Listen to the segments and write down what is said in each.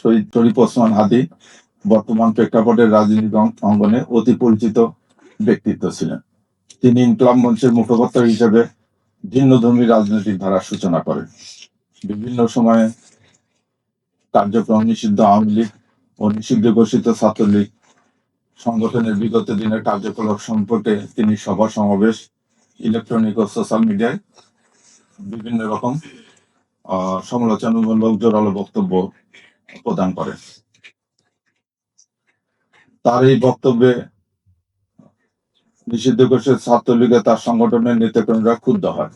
শরীফ ওসমান হাদি বর্তমান প্রেক্ষাপটের রাজনীতি অঙ্গনে অতি পরিচিত ব্যক্তিত্ব ছিলেন। তিনি ইনকলাব মঞ্চের মুখপাত্র হিসেবে ভিন্নধর্মী রাজনৈতিক ধারার সূচনা করেন। বিভিন্ন সময়ে কার্যক্রম নিষিদ্ধ আওয়ামী লীগ ও নিষিদ্ধ ঘোষিত ছাত্রলীগ সংগঠনের বিগত দিনের কার্যকলাপ সম্পর্কে তিনি সভা, সমাবেশ, ইলেকট্রনিক ও সোশ্যাল মিডিয়ায় বিভিন্ন রকম সমালোচনামূলক জোরালো বক্তব্য প্রদান করেন তার এই বক্তব্যে নিষিদ্ধ ঘোষিত ছাত্রলীগে তার সংগঠনের নেতাকর্মীরা ক্ষুব্ধ হয়।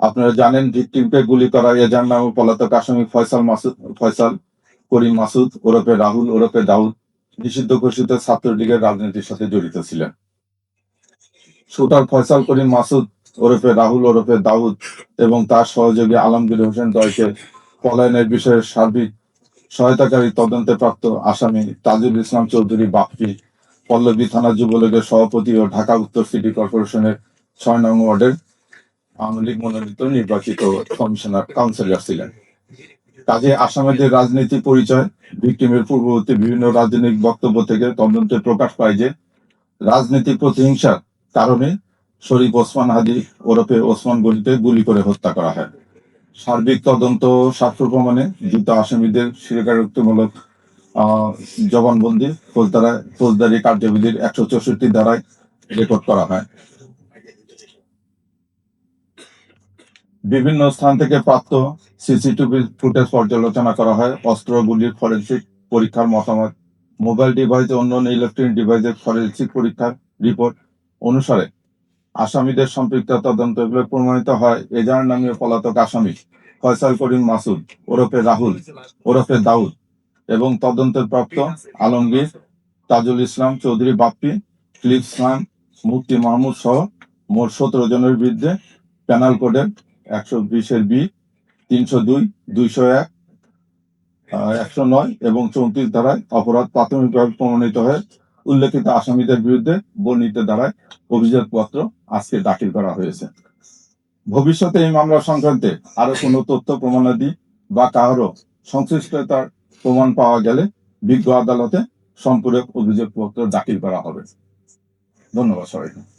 আপনারা জানেন ভিকটিমকে গুলি করা এজার নামে পলাতক আসামি ফয়সাল মাসুদ, ফয়সাল করিম মাসুদ ওরফে রাহুল, ওরফে দাউদ নিষিদ্ধ ঘোষিত ছাত্রলীগের রাজনীতির সাথে জড়িত ছিলেন। শুটার ফয়সাল করিম মাসুদ ওরফে রাহুল, ওরফে দাউদ এবং তার সহযোগী আলমগীর হোসেন দয়কে পলায়নের বিষয়ে সার্বিক সহায়তাকারী তদন্তে প্রাপ্ত আসামি তাজুল ইসলাম চৌধুরী বাপ্পি, পল্লবী থানা যুবলীগের সভাপতি ও ঢাকা উত্তর সিটি কর্পোরেশনের ছয় নং ওয়ার্ডের আওয়ামী লীগ মনোনীত নির্বাচিত কমিশনার কাউন্সিলর ছিলেন। কাজে আসামের রাজনীতি পরিচয়, ভিক্টিমের পূর্ববর্তী বিভিন্ন রাজনৈতিক বক্তব্য থেকে তদন্তে প্রকাশ পায় যে রাজনৈতিক প্রতিহিংসার কারণে শরীফ ওসমান হাদি ওরফে ওসমান গলিতে গুলি করে হত্যা করা হয়। সার্বিক তদন্ত সাক্ষ্য প্রমাণে ধৃত আসামিদের স্বীকারোক্তিমূলক জবানবন্দি ফৌজদারা, ফৌজদারি কার্যবিধির একশো চৌষট্টি ধারায় রেকর্ড করা হয়। বিভিন্ন স্থান থেকে প্রাপ্ত সিসিটিভি ফুটেজ পর্যালোচনা করা হয়। অস্ত্রগুলির ফরেন্সিক পরীক্ষার মতামত, মোবাইল ডিভাইস অন্যান্য ইলেকট্রনিক ডিভাইসের ফরেন্সিক পরীক্ষার রিপোর্ট অনুসারে আসামিদের সম্পৃক্ত তদন্ত এগুলো প্রমাণিত হয়। এজার নামীয় পলাতক আসামি ফয়সাল করিম মাসুদ, ওরফে রাহুল, ওরফে দাউদ এবং তদন্তের প্রাপ্ত আলমগীর তাজুল ইসলাম চৌধুরী বাপ্পি ফিলিপস খান মুফতি মাহমুদ সহ মোট সতেরো জনের বিরুদ্ধে প্যানাল কোডের একশো বিশের বি, তিনশো দুই, দুইশো এক একশো নয় এবং চৌত্রিশ ধারায় অপরাধ প্রাথমিকভাবে প্রমাণিত হয়ে উল্লেখিত আসামিদের বিরুদ্ধে বর্ণিত দ্বারায় অভিযোগপত্র আজকে দাখিল করা হয়েছে। ভবিষ্যতে এই মামলা সংক্রান্তে আরও কোনো তথ্য, প্রমাণাদি বা কারও সংশ্লিষ্টতার প্রমাণ পাওয়া গেলে বিজ্ঞ আদালতে সম্পূরক অভিযোগপত্র দাখিল করা হবে। ধন্যবাদ সবাইকে।